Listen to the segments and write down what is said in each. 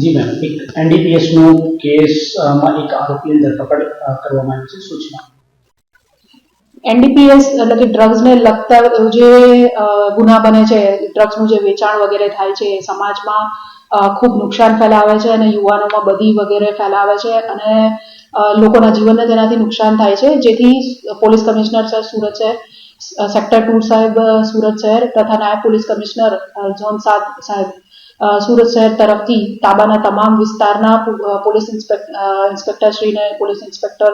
જી ma'am, એક એનડીપીએસનો કેસમાં એક આરોપી ધરપકડ કરવામાં આવી છે. સૂચના એનડીપીએસ એટલે કે ડ્રગ્સને લગતા જે ગુના બને છે ડ્રગ્સનું જે વેચાણ વગેરે થાય છે સમાજમાં ખૂબ નુકસાન ફેલાવે છે અને યુવાનોમાં બધી વગેરે ફેલાવે છે અને લોકોના જીવનને તેનાથી નુકસાન થાય છે. જેથી પોલીસ કમિશનર સર સુરત છે સેક્ટર ટુ સાહેબ સુરત શહેર તથા નાયબ પોલીસ કમિશનર ઝોન સાત સાહેબ સુરત શહેર તરફથી તાબાના તમામ વિસ્તારના પોલીસ ઇન્સ્પેક અ, ઇન્સ્પેક્ટરશ્રીને પોલીસ ઇન્સ્પેક્ટર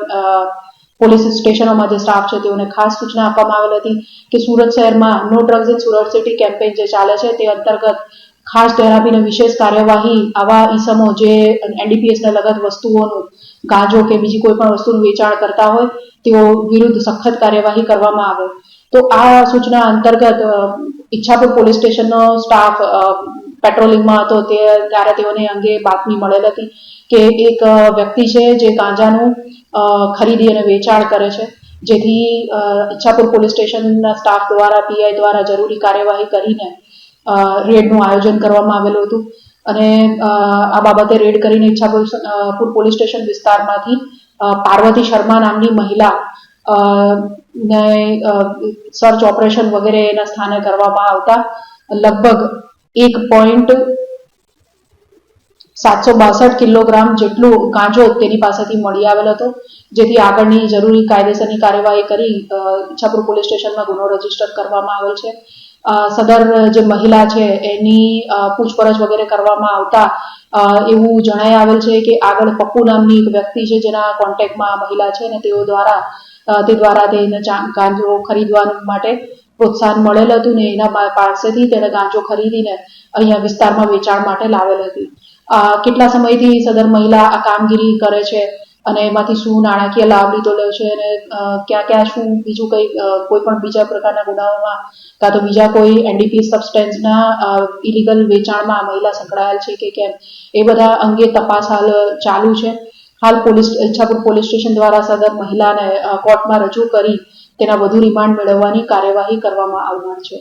પોલીસ સ્ટેશનોમાં જે સ્ટાફ છે તેઓને ખાસ સૂચના આપવામાં આવેલ હતી કે સુરત શહેરમાં no drugs in Surat city campaign જે ચાલે છે તે અંતર્ગત ખાસ ધરાવીને વિશેષ કાર્યવાહી આવા ઈસમો જે એનડીપીએસને લગત વસ્તુઓનું ગાંજો કે બીજી કોઈ પણ વસ્તુનું વેચાણ કરતા હોય તેઓ વિરુદ્ધ સખત કાર્યવાહી કરવામાં આવે. તો આ સૂચના અંતર્ગત ઈચ્છાપુર પોલીસ સ્ટેશનનો સ્ટાફ પેટ્રોલિંગમાં હતો, તે ત્યારે તેઓને અંગે બાતમી મળેલ હતી કે એક વ્યક્તિ છે જે ગાંજાનું ખરીદી અને વેચાણ કરે છે, જેથી ઈચ્છાપુર પોલીસ સ્ટેશનના સ્ટાફ દ્વારા, પીઆઈ દ્વારા જરૂરી કાર્યવાહી કરીને રેડનું આયોજન કરવામાં આવેલું હતું. અને આ બાબતે રેડ કરીને ઈચ્છાપુર પોલીસ સ્ટેશન વિસ્તારમાંથી પાર્વતી શર્મા નામની મહિલા ને સર્ચ ઓપરેશન વગેરે એના સ્થાને કરવામાં આવતા લગભગ એક પોઈન્ટ સાતસો બાસઠ કિલોગ્રામ જેટલું ગાંજો તેની પાસેથી મળી આવેલ હતો, જેથી આગળની જરૂરી કાયદેસરની કાર્યવાહી કરી ઈચ્છાપુર પોલીસ સ્ટેશનમાં ગુનો રજિસ્ટર કરવામાં આવેલ છે. સદર જે મહિલા છે, એની પૂછપરછ વગેરે કરવામાં આવતા એવું જણાઈ આવેલ છે કે આગળ પપ્પુ નામની એક વ્યક્તિ છે, જેના કોન્ટેક્ટમાં મહિલા છે અને તેઓ દ્વારા તે દ્વારા તેને ગાંજો ખરીદવા માટે પ્રોત્સાહન મળેલ હતું ને એના પાસેથી તેણે ગાંજો ખરીદીને અહીંયા વિસ્તારમાં વેચાણ માટે લાવેલ હતી. કેટલા સમયથી સદર મહિલા આ કામગીરી કરે છે અને એમાંથી શું નાણાકીય લાભ લીધો છે અને ક્યાં ક્યાં શું બીજું કંઈ કોઈ પણ બીજા પ્રકારના ગુનાઓમાં કાં તો બીજા કોઈ એનડીપી સબસ્ટેન્સના ઇલીગલ વેચાણમાં મહિલા સંકળાયેલ છે કે કેમ? એ બધા અંગે તપાસ હાલ ચાલુ છે. હાલ પોલીસ ઈચ્છાપુર પોલીસ સ્ટેશન દ્વારા સદર મહિલાને કોર્ટમાં રજૂ કરી તેના વધુ રિમાન્ડ મેળવવાની કાર્યવાહી કરવામાં આવનાર છે.